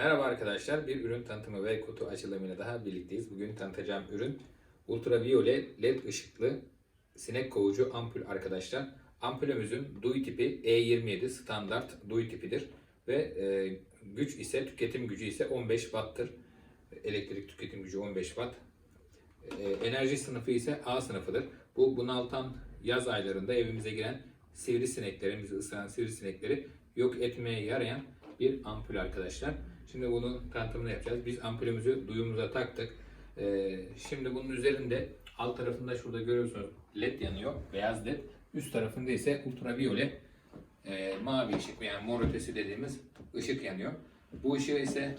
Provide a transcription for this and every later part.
Merhaba arkadaşlar, bir ürün tanıtımı ve kutu açılımıyla daha birlikteyiz. Bugün tanıtacağım ürün ultraviyole led ışıklı sinek kovucu ampul arkadaşlar. Ampulümüzün DUI tipi E27 standart DUI tipidir ve e, güç ise tüketim gücü ise 15 watt'tır. Elektrik tüketim gücü 15 watt. E, enerji sınıfı ise A sınıfıdır. Bu bunaltan yaz aylarında evimize giren sivrisineklerimizi ısıran sivrisinekleri yok etmeye yarayan bir ampul arkadaşlar. Şimdi bunu tanıtımını yapacağız. Biz ampulümüzü duyumuza taktık. Ee, şimdi bunun üzerinde alt tarafında şurada görüyorsunuz led yanıyor. Beyaz led. Üst tarafında ise ultraviyole e, mavi ışık yani mor ötesi dediğimiz ışık yanıyor. Bu ışığı ise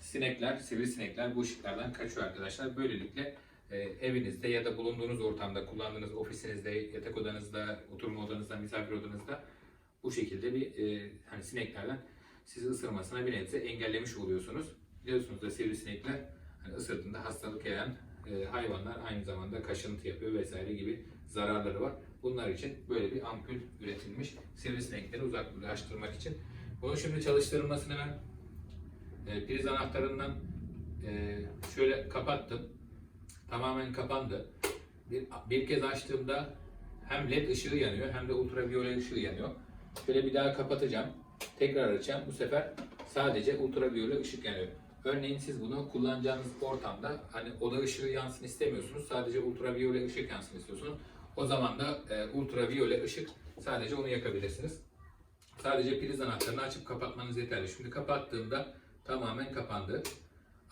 sinekler, sivrisinekler bu ışıklardan kaçıyor arkadaşlar. Böylelikle e, evinizde ya da bulunduğunuz ortamda, kullandığınız ofisinizde, yatak odanızda, oturma odanızda, misafir odanızda bu şekilde bir e, hani sineklerden sizi ısırmasına bir nebze engellemiş oluyorsunuz. Biliyorsunuz da sivrisinekler hani ısırdığında hastalık yayan e, hayvanlar aynı zamanda kaşıntı yapıyor vesaire gibi zararları var. Bunlar için böyle bir ampul üretilmiş sivrisinekleri uzaklaştırmak için. Bunu şimdi çalıştırılmasını ben e, priz anahtarından e, şöyle kapattım. Tamamen kapandı. Bir, bir kez açtığımda hem led ışığı yanıyor hem de ultraviyole ışığı yanıyor. Şöyle bir daha kapatacağım. Tekrar açacağım. Bu sefer sadece ultraviyole ışık yanıyor. Örneğin siz bunu kullanacağınız ortamda hani oda ışığı yansın istemiyorsunuz. Sadece ultraviyole ışık yansın istiyorsunuz. O zaman da e, ultraviyole ışık sadece onu yakabilirsiniz. Sadece priz anahtarını açıp kapatmanız yeterli. Şimdi kapattığımda tamamen kapandı.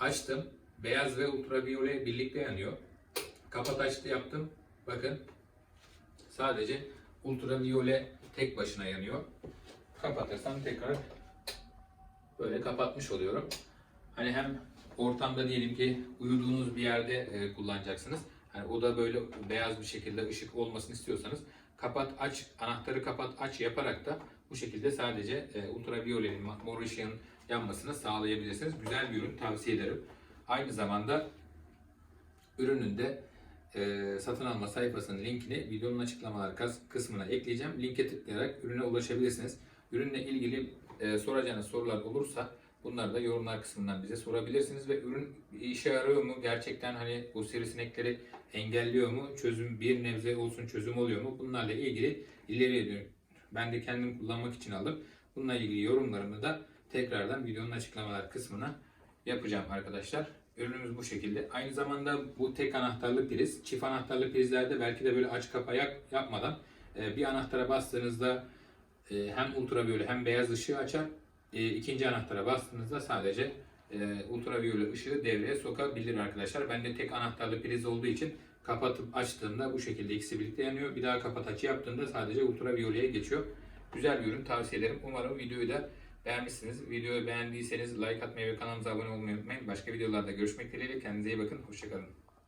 Açtım. Beyaz ve ultraviyole birlikte yanıyor. Kapat açtı yaptım. Bakın sadece ultraviyole tek başına yanıyor. Kapatırsam tekrar böyle kapatmış oluyorum. Hani hem ortamda diyelim ki uyuduğunuz bir yerde e, kullanacaksınız. Hani o da böyle beyaz bir şekilde ışık olmasını istiyorsanız kapat aç anahtarı kapat aç yaparak da bu şekilde sadece e, ultraviyolenin mor ışığın yanmasını sağlayabilirsiniz. Güzel bir ürün tavsiye ederim. Aynı zamanda ürünün de e, satın alma sayfasının linkini videonun açıklamalar kısmına ekleyeceğim. Linke tıklayarak ürüne ulaşabilirsiniz. Ürünle ilgili e, soracağınız sorular olursa bunları da yorumlar kısmından bize sorabilirsiniz ve ürün işe yarıyor mu? Gerçekten hani bu sivrisinekleri engelliyor mu? Çözüm bir nebze olsun çözüm oluyor mu? Bunlarla ilgili ileriye dönük ben de kendim kullanmak için aldım. Bununla ilgili yorumlarımı da tekrardan videonun açıklamalar kısmına yapacağım arkadaşlar. Ürünümüz bu şekilde. Aynı zamanda bu tek anahtarlı priz. Çift anahtarlı prizlerde belki de böyle aç kapa yap- yapmadan e, bir anahtara bastığınızda e, hem ultraviyole hem beyaz ışığı açar. E, ikinci anahtara bastığınızda sadece e, ultraviyole ışığı devreye sokabilir arkadaşlar. Bende tek anahtarlı priz olduğu için kapatıp açtığımda bu şekilde ikisi birlikte yanıyor. Bir daha kapat açı yaptığında sadece ultraviyoleye geçiyor. Güzel bir ürün tavsiye ederim. Umarım videoyu da beğenmişsiniz. Videoyu beğendiyseniz like atmayı ve kanalımıza abone olmayı unutmayın. Başka videolarda görüşmek dileğiyle. Kendinize iyi bakın. Hoşçakalın.